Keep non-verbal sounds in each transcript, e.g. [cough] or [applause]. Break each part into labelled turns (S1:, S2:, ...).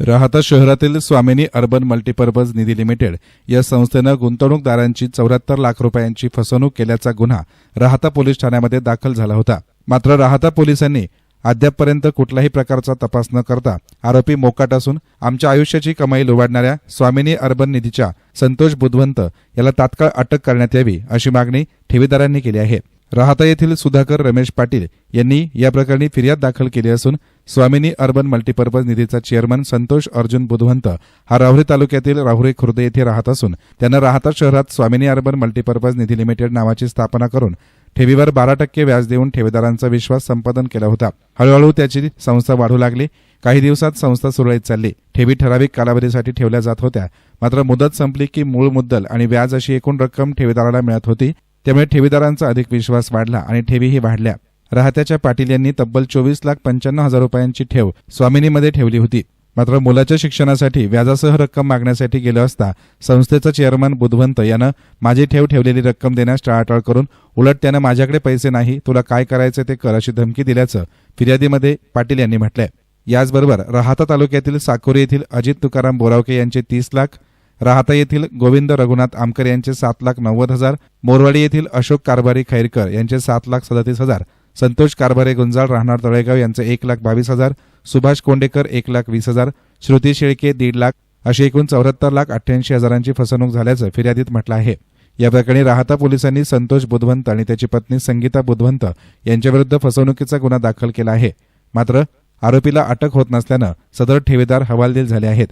S1: राहता शहरातील Swamini urban multipurpose Nidhi limited या संस्थेनं गुंतवणूकदारांची चौऱ्याहत्तर लाख रुपयांची फसवणूक केल्याचा गुन्हा राहता पोलीस ठाण्यामध्ये दाखल झाला होता. मात्र राहता पोलिसांनी अद्यापपर्यंत कुठल्याही प्रकारचा तपास न करता आरोपी मोकाट असून आमच्या आयुष्याची कमाई लुबाडणाऱ्या स्वामिनी अर्बन निधीच्या संतोष बुधवंत याला तात्काळ अटक करण्यात यावी अशी मागणी ठेवीदारांनी केली आहे. राहता येथील सुधाकर रमेश पाटील यांनी या प्रकरणी फिर्याद दाखल केली असून स्वामिनी अर्बन मल्टीपर्पज निधीचा चेअरमन संतोष अर्जुन बुधवंत हा राहुरी तालुक्यातील राहुरी खुर्द येथे राहत असून त्यांना राहता शहरात Swamini urban multipurpose Nidhi limited नावाची स्थापना करून ठेवीवर बारा टक्के व्याज देऊन ठेवीदारांचा विश्वास संपादन केला होता. हळूहळू त्याची संस्था वाढू लागली. काही दिवसात संस्था सुरळीत चालली. ठेवी ठराविक कालावधीसाठी ठेवल्या जात होत्या. मात्र मुदत संपली की मूळ मुद्दल आणि व्याज अशी एकूण रक्कम ठेवीदाराला मिळत होती. त्यामुळे ठेवीदारांचा अधिक विश्वास वाढला आणि ठेवीही वाढल्या. राहत्याच्या पाटील यांनी तब्बल चोवीस लाख पंच्याण्णव हजार रुपयांची ठेव स्वामिनीमध्ये ठेवली होती. मात्र मुलाच्या शिक्षणासाठी व्याजासह रक्कम मागण्यासाठी गेलं असता संस्थेचा चेअरमन बुधवंत यानं माझी ठेव ठेवलेली रक्कम देण्यास टाळाटाळ करून उलट त्यानं माझ्याकडे पैसे नाही तुला काय करायचं ते कर अशी धमकी दिल्याचं फिर्यादीमध्ये पाटील यांनी म्हटलंय. याचबरोबर राहता तालुक्यातील साकोरी येथील अजित तुकाराम बोरावके यांचे तीस लाख राहता येथील गोविंद रघुनाथ आमकर यांचे सात लाख नव्वद हजार मोरवाडी येथील अशोक कारभारी खैरकर यांचे सात लाख सदतीस हजार संतोष कारभारे गुंजाळ राहणार तळेगाव यांचे एक लाख बावीस हजार सुभाष कोंडेकर एक लाख वीस हजार श्रुती शेळके दीड लाख अशी एकूण चौऱ्याहत्तर लाख अठ्ठ्याऐंशी हजारांची फसवणूक झाल्याचं फिर्यादीत म्हटलं आहे. या प्रकरणी राहता पोलिसांनी संतोष बुधवंत आणि त्याची पत्नी संगीता बुधवंत यांच्याविरुद्ध फसवणुकीचा गुन्हा दाखल केला आहे. मात्र आरोपीला अटक होत नसल्यानं सदर ठेवीदार हवालदिल झाले आहेत.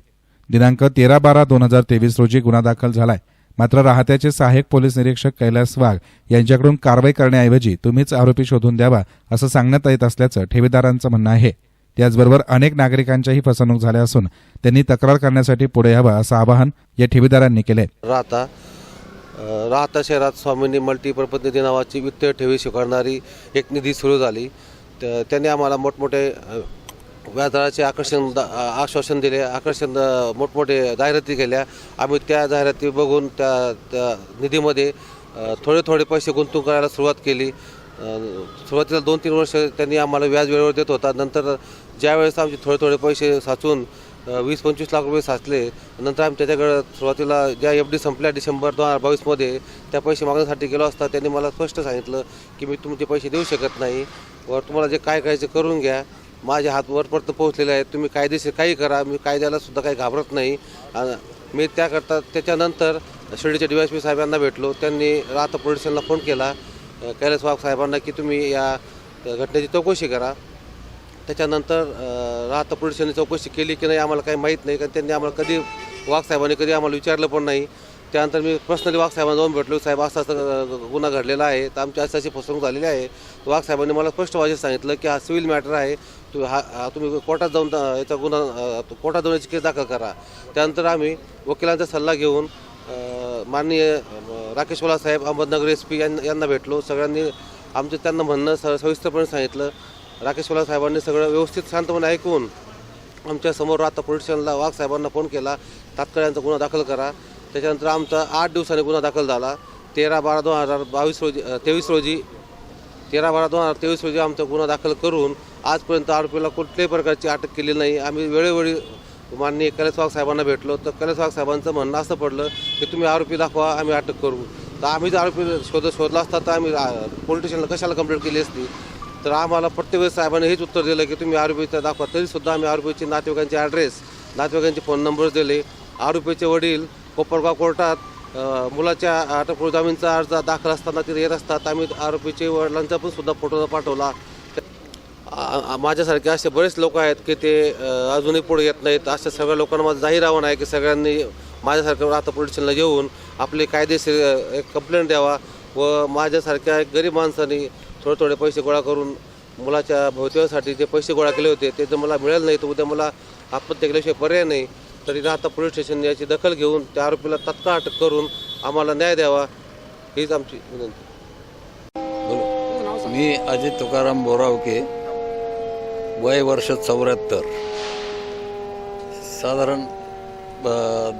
S1: दिनांक तेरा बारा दोन हजार तेवीस रोजी गुन्हा दाखल झालाय. मात्र राहत्याचे सहाय्यक पोलीस निरीक्षक कैलास वाघ यांच्याकडून कारवाई करण्याऐवजी तुम्हीच आरोपी शोधून द्यावा असं सांगण्यात येत असल्याचं ठेवीदारांचं म्हणणं आहे. त्याचबरोबर अनेक नागरिकांच्याही फसवणूक झाल्या असून त्यांनी तक्रार करण्यासाठी पुढे यावं असं आवाहन या ठेवीदारांनी केलंय.
S2: राहता राहता शहरात स्वामींनी मल्टीपर्पज निधी नावाची वित्तीय ठेवी स्वीकारणारी एक निधी सुरू झाली. त्यांनी आम्हाला मोठमोठे व्याजदराचे आकर्षण आश्वासन दिले आकर्षण मोठमोठे जाहिराती केल्या. आम्ही त्या जाहिराती बघून त्या त्या निधीमध्ये थोडे थोडे पैसे गुंतवणूक करायला सुरुवात केली. सुरुवातीला दोन तीन वर्ष त्यांनी आम्हाला व्याज वेळेवर देत होता. नंतर ज्यावेळेस आमचे थोडे थोडे पैसे साचून वीस पंचवीस लाख रुपये साचले नंतर आम्ही त्याच्याकडे सुरुवातीला ज्या एफ डी संपल्या डिसेंबर दोन हजार बावीसमध्ये त्या पैसे मागण्यासाठी गेलो असता त्यांनी मला स्पष्ट सांगितलं की मी तुमचे पैसे देऊ शकत नाही वर तुम्हाला जे काय करायचे करून घ्या. माझे हात वरपर्यंत पोहोचलेले आहेत. तुम्ही कायदेशीर काही करा. मी कायद्याला सुद्धा काही घाबरत नाही. मी त्याकरता त्याच्यानंतर शिर्डीच्या डी वाय पी साहेबांना भेटलो. त्यांनी राहता पोलिसांना फोन केला. कैलास वाघ साहेबांना की तुम्ही या घटनेची चौकशी करा. त्याच्यानंतर राहता पोलिसांनी चौकशी केली की नाही आम्हाला काही माहीत नाही. कारण त्यांनी आम्हाला कधी वाघ साहेबांनी कधी आम्हाला विचारलं पण नाही. त्यानंतर मी पर्सनली वाघ साहेबांना जाऊन भेटलो. साहेब असा असा गुन्हा घडलेला आहे. तर आमची अशी अशी फसवणूक झालेली आहे. वाघ साहेबांनी मला स्पष्ट वाजे सांगितलं की हा सिव्हिल मॅटर आहे. तुम्ही हा हा तुम्ही कोर्टात जाऊन याचा गुन्हा अ, कोर्टात जाऊन याची केस दाखल करा. त्यानंतर आम्ही वकिलांचा सल्ला घेऊन अ, माननीय अ, राकेश वाला साहेब अहमदनगर एस पी यांना भेटलो. सगळ्यांनी आमचं त्यांना म्हणणं स सविस्तरपणे सांगितलं. राकेश वाला साहेबांनी सगळं व्यवस्थित शांतपणे ऐकून आमच्यासमोर आता पोलीस स्टेशनला वाघ साहेबांना फोन केला. तात्काळ यांचा गुन्हा दाखल करा. त्याच्यानंतर आमचा आठ दिवसांनी गुन्हा दाखल झाला. तेरा बारा दोन हजार बावीस रोजी अ, तेवीस रोजी तेरा बारा दोन हजार तेवीस रोजी आमचा गुन्हा दाखल करून आजपर्यंत आरोपीला कुठल्याही प्रकारची अटक केली नाही. आम्ही वेळोवेळी माननीय कलेसवाग साहेबांना भेटलो. तर कलेसवाग साहेबांचं म्हणणं असं पडलं की तुम्ही आरोपी दाखवा आम्ही अटक करू. तर आम्ही जर आरोपी शोध शोधला असता तर आम्ही पोलीस स्टेशनला कशाला कंप्लेंट केली असती? तर आम्हाला प्रत्येक वेळेस साहेबांनी हेच उत्तर दिलं की तुम्ही आरोपीचा दाखवा. तरीसुद्धा आम्ही आरोपीचे नातेवाईकांचे ॲड्रेस नातेवाईकांचे फोन नंबर दिले. आरोपीचे वडील कोपरगाव कोर्टात मुलाच्या अटक जामीनचा अर्ज दाखल असताना तिथे येत असतात. आम्ही आरोपीचे वडिलांचा पण सुद्धा फोटो पाठवला. माझ्यासारखे असे बरेच लोक आहेत की ते अजूनही पुढे येत नाहीत. अशा सगळ्या लोकांना माझं जाहीर आव्हान आहे की सगळ्यांनी माझ्यासारखं आता पोलीस स्टेशनला येऊन आपले कायदेशीर एक कंप्लेंट द्यावा व माझ्यासारख्या गरीब माणसांनी थोडे थोडे पैसे गोळा करून मुलाच्या भवितव्यासाठी जे पैसे गोळा केले होते ते जर मला मिळेल नाही तर उद्या मला आत्महत्या केल्याशिवाय पर्याय नाही तरी आता पोलीस स्टेशन याची दखल घेऊन त्या आरोपीला तत्काळ अटक करून आम्हाला न्याय द्यावा हीच आमची विनंती.
S3: मी अजित तुकाराम बोरावके वय वर्ष चौऱ्याहत्तर. साधारण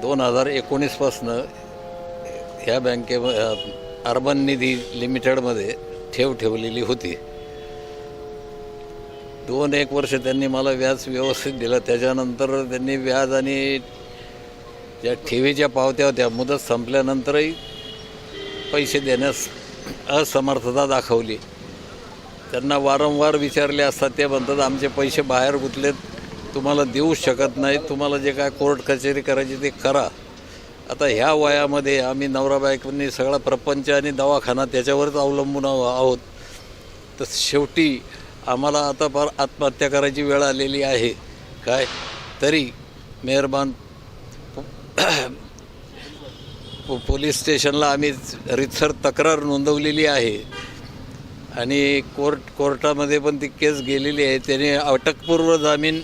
S3: दोन हजार एकोणीसपासनं ह्या बँके अर्बन निधी लिमिटेडमध्ये ठेव ठेवलेली होती. दोन एक वर्ष त्यांनी मला व्याज व्यवस्थित दिलं. त्याच्यानंतर त्यांनी व्याज आणि ज्या ठेवीच्या पावत्या होत्या मुदत संपल्यानंतरही पैसे देण्यास असमर्थता दाखवली. त्यांना वारंवार विचारले असता ते म्हणतात आमचे पैसे बाहेर गुंतलेत तुम्हाला देऊ शकत नाही तुम्हाला जे काय कोर्ट कचेरी करायची ते करा. आता ह्या वयामध्ये आम्ही नवरा बायकोंनी सगळा प्रपंच आणि दवाखाना त्याच्यावरच अवलंबून आहो- आहोत. तर शेवटी आम्हाला आता फार आत्महत्या करायची वेळ आलेली आहे. काय? तरी मेहरबान पो- पोलीस स्टेशनला आम्ही रितसर तक्रार नोंदवलेली आहे. आणि कोर्ट कोर्टामध्ये पण ती केस गेलेली आहे. त्याने अटकपूर्व जामीन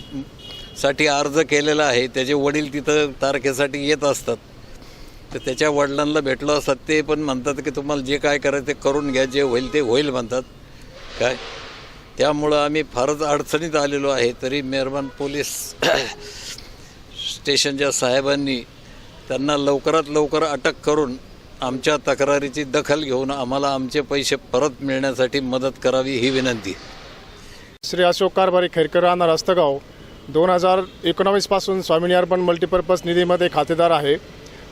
S3: साठी अर्ज केलेला आहे. त्याचे वडील तिथं तारखेसाठी येत असतात. तर त्याच्या वडिलांना भेटलो असतात. ते पण म्हणतात की तुम्हाला जे काय करायचं ते करून घ्या. जे होईल ते होईल म्हणतात. काय? त्यामुळं आम्ही फारच अडचणीत आलेलो आहे. तरी मेहरबान पोलीस [coughs] स्टेशनच्या साहेबांनी त्यांना लवकरात लवकर अटक करून आमच्या तक्रारीची दखल घेऊन आम्हाला आमचे पैसे परत मिळण्यासाठी मदत करावी ही विनंती.
S4: श्री अशोक कारभारी खैरकर राहणार हस्तगाव दोन हजार एकोणावीसपासून स्वामिनी अर्बन मल्टीपर्पज निधीमध्ये खातेदार आहे.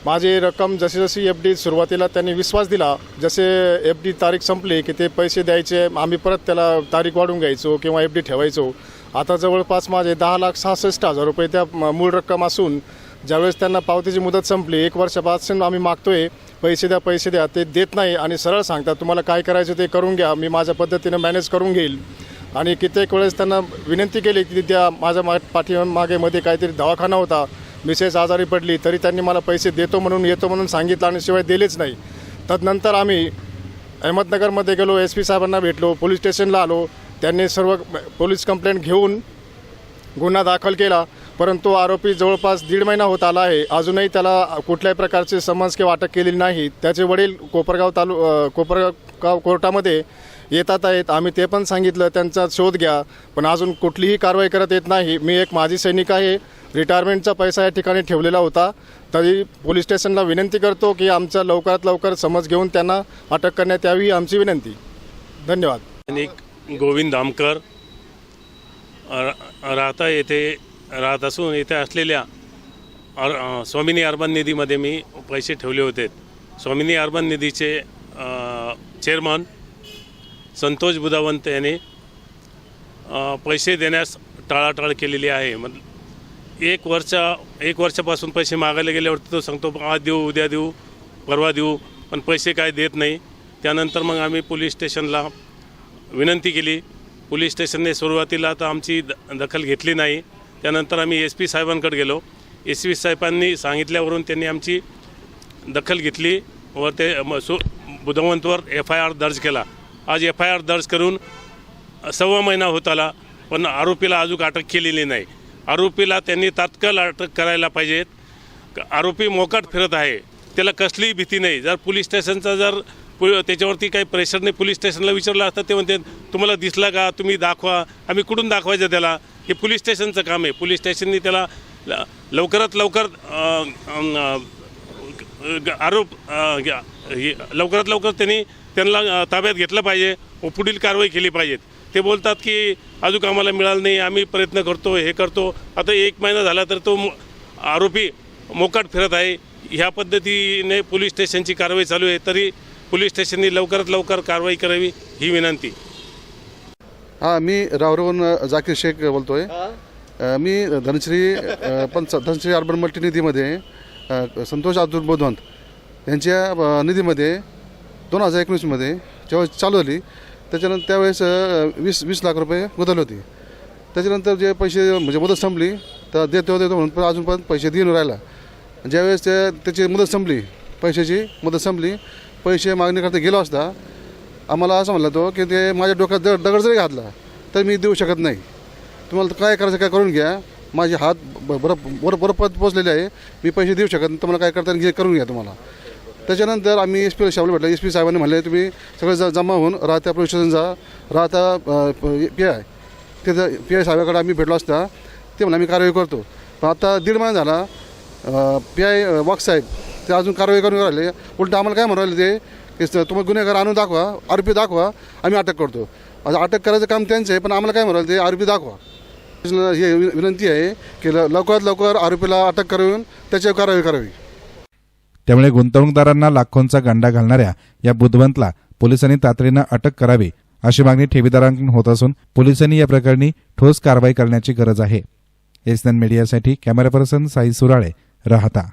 S4: माझी रक्कम जशी जशी एफ डी सुरुवातीला त्यांनी विश्वास दिला जसे एफ डी तारीख संपली की ते पैसे द्यायचे आम्ही परत त्याला तारीख वाढून घ्यायचो किंवा एफ डी ठेवायचो. आता जवळपास माझे दहा लाख सहासष्ट हजार रुपये त्या मूळ रक्कम असून ज्यावेळेस त्यांना पावतीची मुदत संपली एक वर्षापासून आम्ही मागतोय पैसे द्या पैसे द्या ते देत नाही आणि सरळ सांगतात तुम्हाला काय करायचं ते करून घ्या मी माझ्या पद्धतीनं मॅनेज करून घेईल. आणि कित्येक वेळेस त्यांना विनंती केली की त्या माझ्या मा पाठीमागे मध्ये काहीतरी दवाखाना होता मिसेस आजारी पडली तरी त्यांनी मला पैसे देतो म्हणून येतो म्हणून सांगितलं आणि शिवाय दिलेच नाही. तदनंतर आम्ही अहमदनगरमध्ये गेलो एस पी साहेबांना भेटलो पोलीस स्टेशनला आलो त्यांनी सर्व पोलीस कंप्लेंट घेऊन गुन्हा दाखल केला. परंतु आरोपी जवळपास दीड महिना होत आला आहे. अजूनही त्याला कुठल्याही प्रकारचे समन्स किंवा अटक केलेली नाही. त्याचे वडील कोपरगाव तालु कोपरगाव कोर्टामध्ये येतात आहेत. आम्ही ते पण सांगितलं त्यांचा शोध घ्या. पण अजून कुठलीही कारवाई करत येत नाही. मी एक माजी सैनिक आहे. रिटायरमेंटचा पैसा या ठिकाणी ठेवलेला होता. तरी पोलीस स्टेशनला विनंती करतो की आमचा लवकरात लवकर समज घेऊन त्यांना अटक करण्यात यावी ही आमची विनंती. धन्यवाद.
S5: गोविंद धामकर राहता येथे राहत असून इथे असलेल्या अर स्वामिनी अर्बन निधीमध्ये मी पैसे ठेवले होते. स्वामिनी अर्बन निधीचे चेअरमन संतोष बुधावंत यांनी पैसे देण्यास टाळाटाळ केलेली आहे. मग एक वर्ष एक वर्षापासून पैसे मागायला गेल्यावरती तो सांगतो आज देऊ उद्या देऊ परवा देऊ पण पैसे काय देत नाही. त्यानंतर मग आम्ही पोलीस स्टेशनला विनंती केली. पोलीस स्टेशनने सुरुवातीला तर आमची द दखल घेतली नाही. त्यानंतर आम्ही एस पी साहेबांकडे गेलो. एस पी साहेबांनी सांगितल्यावरून त्यांनी आमची दखल घेतली व ते म- सु बुधवंतवर एफ आय आर दर्ज केला. आज एफ आय आर दर्ज करून सव्वा महिना होत आला पण आरोपीला अजून अटक केलेली नाही. आरोपीला त्यांनी तात्काळ अटक करायला पाहिजेत. आरोपी मोकाट फिरत आहे. त्याला कसलीही भीती नाही. जर पोलीस स्टेशनचा जर पु- त्याच्यावरती काही प्रेशरने पोलीस स्टेशनला विचारलं असतं ते म्हणते तुम्हाला दिसला का? तुम्ही दाखवा. आम्ही कुठून दाखवायचं त्याला? हे पोलीस स्टेशनचं काम आहे. पोलीस स्टेशननी त्याला ल- लवकरात लवकर ग- आरोप लवकरात लवकर त्यांनी त्यांना ताब्यात घेतलं पाहिजे व पुढील कारवाई केली पाहिजेत ते बोलतात की अजून आम्हाला मिळालं नाही आम्ही प्रयत्न करतो हे करतो. आता एक महिना झाला तर तो आरोपी मोकाट फिरत आहे. ह्या पद्धतीने पोलीस स्टेशनची कारवाई चालू आहे. तरी पोलीस स्टेशननी लवकरात लवकर कारवाई करावी ही विनंती.
S6: हां मी रावरवरून जाकीर शेख बोलतो आहे मी धनश्री पंच धनश्री अर्बन मल्टीनिधीमध्ये अ, संतोष अब्दुल बोधवंत यांच्या निधीमध्ये दोन हजार एकोणीसमध्ये जेव्हा चालू झाली त्याच्यानंतर त्यावेळेस वीस वीस लाख रुपये गुंतवले होते. त्याच्यानंतर जे पैसे म्हणजे मुदत संपली तर देतो देतो म्हणून पण अजून पण पैसे देऊन राहिला. ज्यावेळेस ते त्याची मुदत संपली पैशाची मुदत संपली पैसे मागणीकरता गेलो असता आम्हाला असं म्हणलं तो की ते माझ्या डोक्यात दगड दगड जरी घातला तर मी देऊ शकत नाही. तुम्हाला काय करायचं काय करून घ्या. माझे हात ब- बरं बरं बरं पद पोचलेले आहे. मी पैसे देऊ शकत नाही. तुम्हाला काय करता घे करून घ्या तुम्हाला. त्याच्यानंतर आम्ही एस पी साहेबला भेटलं. एस पी साहेबांनी म्हणले तुम्ही सगळे ज जमा होऊन राहत्या पोलीस स्टेशन जा. Rahata P I. तिथं पी आय साहेबाकडे आम्ही भेटलो असता. ते म्हणलं आम्ही कारवाई करतो. पण आता दीड महिना झाला पी आय वाघ साहेब ते अजून कारवाई करून राहिले. उलट आम्हाला काय म्हणून राहिले ते? की तुम्ही गुन्हेगार आणून दाखवा आरोपी दाखवा आम्ही अटक करतो. आता अटक करायचं काम त्यांचं आहे पण आम्हाला काय म्हणाल ते आरोपी दाखवा. हे विनंती आहे की ल- लवकरात लवकर आरोपीला अटक करून त्याच्यावर कारवाई करावी.
S1: त्यामुळे गुंतवणूकदारांना लाखोंचा गंडा घालणाऱ्या या बुद्धवंतला पोलिसांनी तातडीनं अटक करावी अशी मागणी ठेवीदारांकडून होत असून पोलिसांनी या प्रकरणी ठोस कारवाई करण्याची गरज आहे. एसएन मीडियासाठी कॅमेरा पर्सन साई सुराळे राहता.